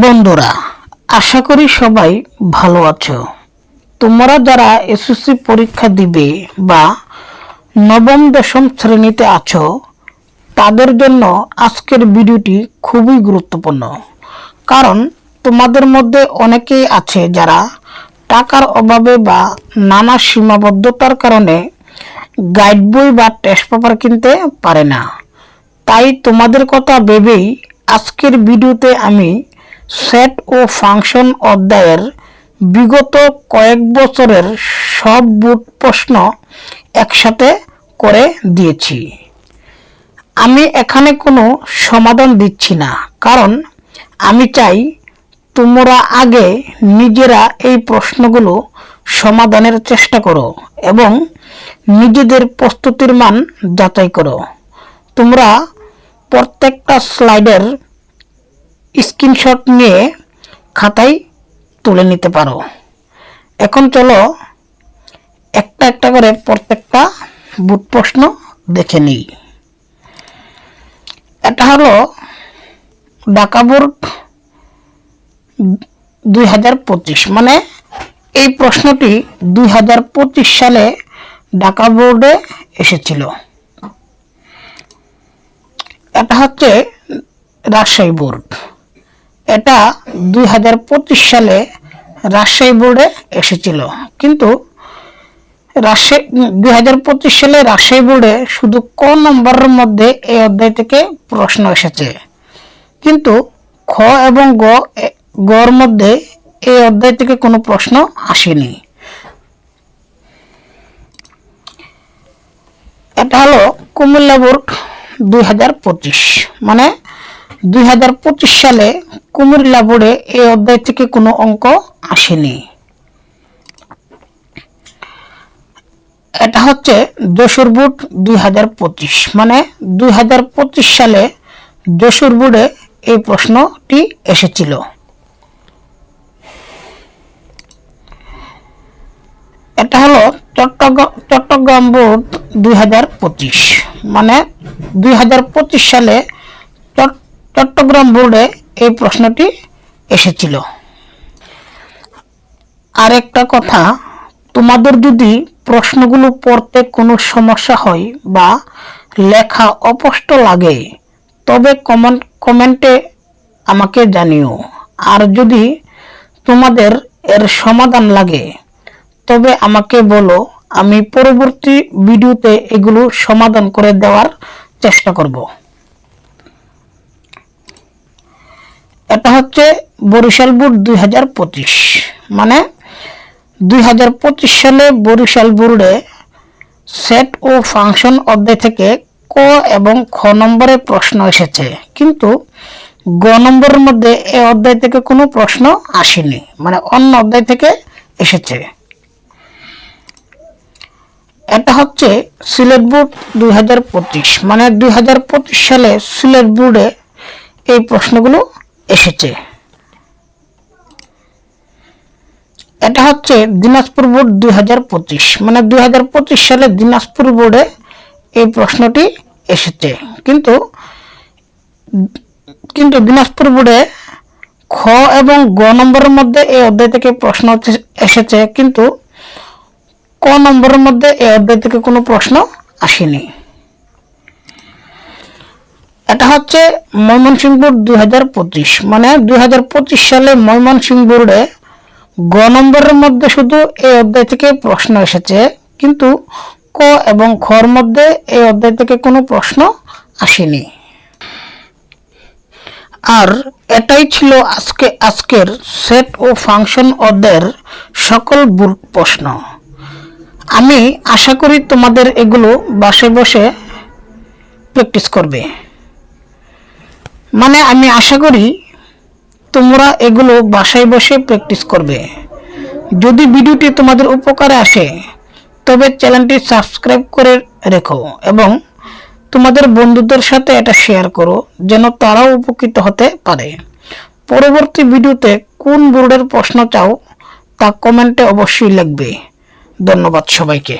বন্ধুরা, আশা করি সবাই ভালো আছো। তোমরা যারা এসএসসি পরীক্ষা দিবে বা নবম, দশম শ্রেণীতে আছো, তাদের জন্য আজকের ভিডিওটি খুবই গুরুত্বপূর্ণ। কারণ তোমাদের মধ্যে অনেকেই আছে যারা টাকার অভাবে বা নানা সীমাবদ্ধতার কারণে গাইড বই বা টেস্ট পেপার কিনতে পারে না। তাই তোমাদের কথা ভেবেই আজকের ভিডিওতে আমি সেট ও ফাংশন অধ্যায়ের বিগত কয়েক বছরের সব বুট প্রশ্ন একসাথে করে দিয়েছি। আমি এখানে কোনো সমাধান দিচ্ছি না, কারণ আমি চাই তোমরা আগে নিজেরা এই প্রশ্নগুলো সমাধানের চেষ্টা করো এবং নিজেদের প্রস্তুতির মান যাচাই করো। তোমরা প্রত্যেকটা স্লাইডের স্ক্রিনশট নিয়ে খাতায় তুলে নিতে পারো। এখন চলো একটা একটা করে প্রত্যেকটা বুট প্রশ্ন দেখে নিই। এটা হলো ঢাকা বোর্ড দুই হাজার পঁচিশ। মানে এই প্রশ্নটি দুই হাজার পঁচিশ সালে ঢাকা বোর্ডে এসেছিল। এটা হচ্ছে রাজশাহী বোর্ড। এটা দুই হাজার পঁচিশ সালে রাজশাহী বোর্ডে এসেছিল। কিন্তু রাজশাহী, দুই হাজার পঁচিশ সালে রাজশাহী বোর্ডে শুধু ক নম্বরের মধ্যে এই অধ্যায় থেকে প্রশ্ন এসেছে। কিন্তু খ এবং গ গর মধ্যে এই অধ্যায় থেকে কোনো প্রশ্ন আসেনি। এটা হলো কুমিল্লা বোর্ড দুই হাজার পঁচিশ মানে দুই হাজার পঁচিশ সালে কুমিল্লা বোর্ডে এই অধ্যায় থেকে কোনো অঙ্ক আসেনি। এটা হচ্ছে যশোর বোর্ড দুই হাজার পঁচিশ মানে দুই হাজার পঁচিশ সালে যশোর বোর্ডে এই প্রশ্নটি এসেছিল। এটা হলো চট্টগ্রাম চট্টগ্রাম বোর্ড দুই হাজার পঁচিশ মানে দুই হাজার পঁচিশ সালে চট্টগ্রাম বোর্ডে এই প্রশ্নটি এসেছিল। আরেকটা কথা, তোমাদের যদি প্রশ্নগুলো পড়তে কোনো সমস্যা হয় বা লেখা অস্পষ্ট লাগে, তবে কমেন্ট, কমেন্টে আমাকে জানিও। আর যদি তোমাদের এর সমাধান লাগে, তবে আমাকে বলো, আমি পরবর্তী ভিডিওতে এগুলো সমাধান করে দেওয়ার চেষ্টা করব। এটা হচ্ছে বরিশাল বোর্ড দুই হাজার পঁচিশ। মানে দুই হাজার পঁচিশ সালে বরিশাল বোর্ডে সেট ও ফাংশন অধ্যায় থেকে ক এবং খ নম্বরে প্রশ্ন এসেছে। কিন্তু গ নম্বরের মধ্যে এ অধ্যায় থেকে কোনো প্রশ্ন আসেনি। মানে অন্য অধ্যায় থেকে এসেছে। এটা হচ্ছে সিলেট বোর্ড দুই হাজার পঁচিশ। মানে দুই হাজার পঁচিশ সালে সিলেট বোর্ডে এই প্রশ্নগুলো এসেছে। এটা হচ্ছে দিনাজপুর বোর্ড দুই হাজার পঁচিশ। মানে দুই হাজার পঁচিশ সালে দিনাজপুর বোর্ডে এই প্রশ্নটি এসেছে। কিন্তু কিন্তু দিনাজপুর বোর্ডে খ এবং গ নম্বরের মধ্যে এই অধ্যায় থেকে প্রশ্ন এসেছে। কিন্তু ক নম্বরের মধ্যে এই অধ্যায় থেকে কোনো প্রশ্ন আসেনি। এটা হচ্ছে ময়মনসিংহ বোর্ড দুই হাজার পঁচিশ। মানে দুই হাজার পঁচিশ সালে ময়মনসিংহ বোর্ডে গ নম্বরের মধ্যে শুধু এই অধ্যায় থেকে প্রশ্ন এসেছে, কিন্তু ক এবং খর মধ্যে এই অধ্যায় থেকে কোনো প্রশ্ন আসেনি। আর এটাই ছিল আজকে, আজকের সেট ও ফাংশন অধ্যায়ের সকল বুট প্রশ্ন। আমি আশা করি তোমাদের এগুলো বাসে বসে প্র্যাকটিস করবে। মানে আমি আশা করি তোমরা এগুলো বাসায় বসে প্র্যাকটিস করবে। যদি ভিডিওটি তোমাদের উপকারে আসে, তবে চ্যানেলটি সাবস্ক্রাইব করে রেখো এবং তোমাদের বন্ধুদের সাথে এটা শেয়ার করো, যেন তারাও উপকৃত হতে পারে। পরবর্তী ভিডিওতে কোন বোর্ডের প্রশ্ন চাও, তা কমেন্টে অবশ্যই লিখবে। ধন্যবাদ সবাইকে।